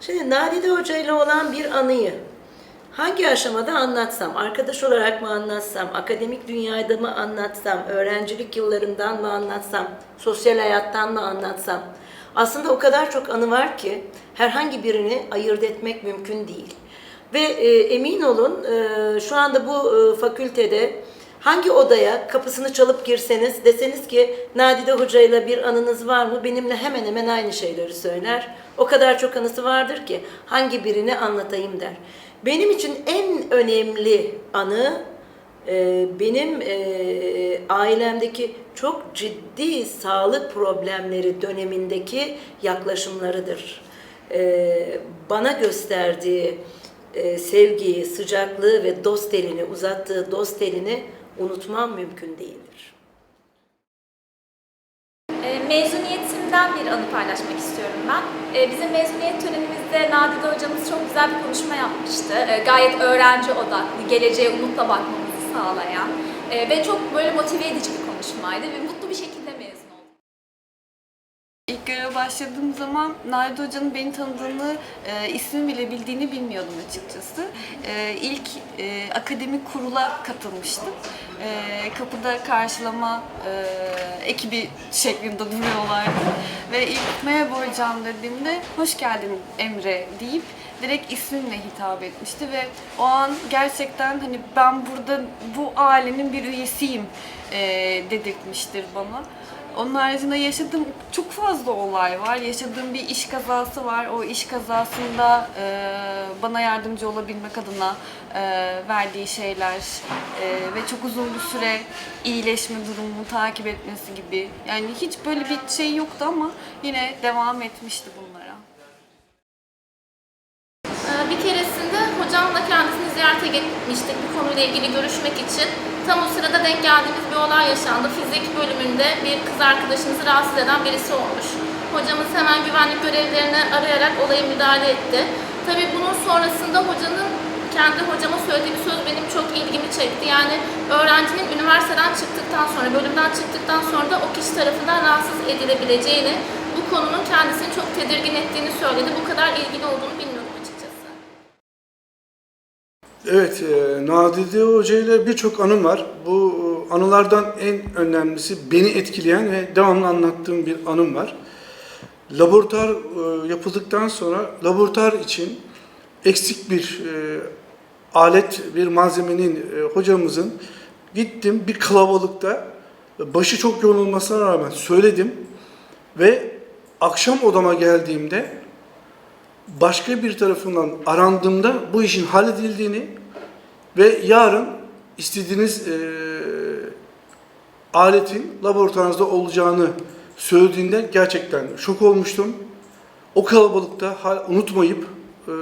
Şimdi Nadide Hoca ile olan bir anıyı hangi aşamada anlatsam, arkadaş olarak mı anlatsam, akademik dünyada mı anlatsam, öğrencilik yıllarından mı anlatsam, sosyal hayattan mı anlatsam, aslında o kadar çok anı var ki herhangi birini ayırt etmek mümkün değil. Ve e, emin olun e, şu anda bu e, fakültede hangi odaya kapısını çalıp girseniz deseniz ki Nadide Hoca ile bir anınız var mı? Benimle hemen hemen aynı şeyleri söyler. O kadar çok anısı vardır ki hangi birini anlatayım der. Benim için en önemli anı e, benim e, ailemdeki çok ciddi sağlık problemleri dönemindeki yaklaşımlarıdır. E, bana gösterdiği sevgiyi, sıcaklığı ve dost elini, uzattığı dost elini unutmam mümkün değildir. E, Mezuniyetimden bir anı paylaşmak istiyorum ben. E, Bizim mezuniyet törenimizde Nadide hocamız çok güzel bir konuşma yapmıştı. E, Gayet öğrenci odaklı, geleceğe umutla bakmamızı sağlayan e, ve çok böyle motive edici bir konuşmaydı ve mutlu bir şekilde mezun oldum. İlk göreve başladığım zaman Nadide Hoca'nın beni tanıdığını, e, bile bildiğini bilmiyordum açıkçası. E, ilk e, akademik kurula katılmıştım. E, kapıda karşılama e, ekibi şeklinde duruyorlardı. Ve ilk merhaba hocam dediğimde hoş geldin Emre deyip direkt ismimle hitap etmişti ve o an gerçekten hani ben burada bu ailenin bir üyesiyim e, dedirtmiştir bana. Onun haricinde yaşadığım çok fazla olay var. Yaşadığım bir iş kazası var. O iş kazasında e, bana yardımcı olabilmek adına e, verdiği şeyler e, ve çok uzun bir süre iyileşme durumunu takip etmesi gibi. Yani hiç böyle bir şey yoktu ama yine devam etmişti bunlara. Ee, Bir keresinde hocamla kendisini ziyarete gitmiştik bu konuyla ilgili görüşmek için. Tam o sırada denk geldiğimiz bir olay yaşandı. Fizik bölümünde bir kız arkadaşımızı rahatsız eden birisi olmuş. Hocamız hemen güvenlik görevlilerini arayarak olaya müdahale etti. Tabii bunun sonrasında hocanın kendi hocama söylediği bir söz benim çok ilgimi çekti. Yani öğrencinin üniversiteden çıktıktan sonra, bölümden çıktıktan sonra da o kişi tarafından rahatsız edilebileceğini, bu konunun kendisini çok tedirgin ettiğini söyledi. Bu kadar ilgili olduğunu bilmiyordum açıkçası. Evet, e, Nadide Hoca ile birçok anım var. Bu e, anılardan en önemlisi beni etkileyen ve devamlı anlattığım bir anım var. Laboratuvar e, yapıldıktan sonra laboratuvar için eksik bir e, alet, bir malzemenin e, hocamızın gittim bir kalabalıkta başı çok yoğun olmasına rağmen söyledim ve akşam odama geldiğimde başka bir tarafından arandığımda bu işin halledildiğini ve yarın istediğiniz eee, aletin laboratuvarınızda olacağını söylediğinde gerçekten şok olmuştum. O kalabalıkta unutmayıp eee,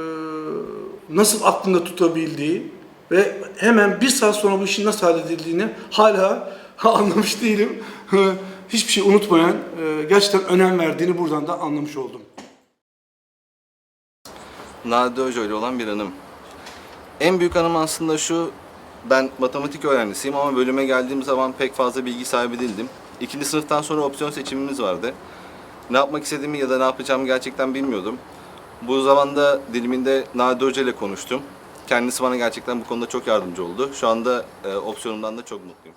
nasıl aklında tutabildiği ve hemen bir saat sonra bu işin nasıl halledildiğini hala anlamış değilim. Hiçbir şey unutmayan, eee, gerçekten önem verdiğini buradan da anlamış oldum. Nadide Hoca ile olan bir anım. En büyük anım aslında şu, ben matematik öğrencisiyim ama bölüme geldiğim zaman pek fazla bilgi sahibi değildim. İkinci sınıftan sonra opsiyon seçimimiz vardı. Ne yapmak istediğimi ya da ne yapacağımı gerçekten bilmiyordum. Bu zamanda diliminde Nadide Hoca ile konuştum. Kendisi bana gerçekten bu konuda çok yardımcı oldu. Şu anda e, opsiyonumdan da çok mutluyum.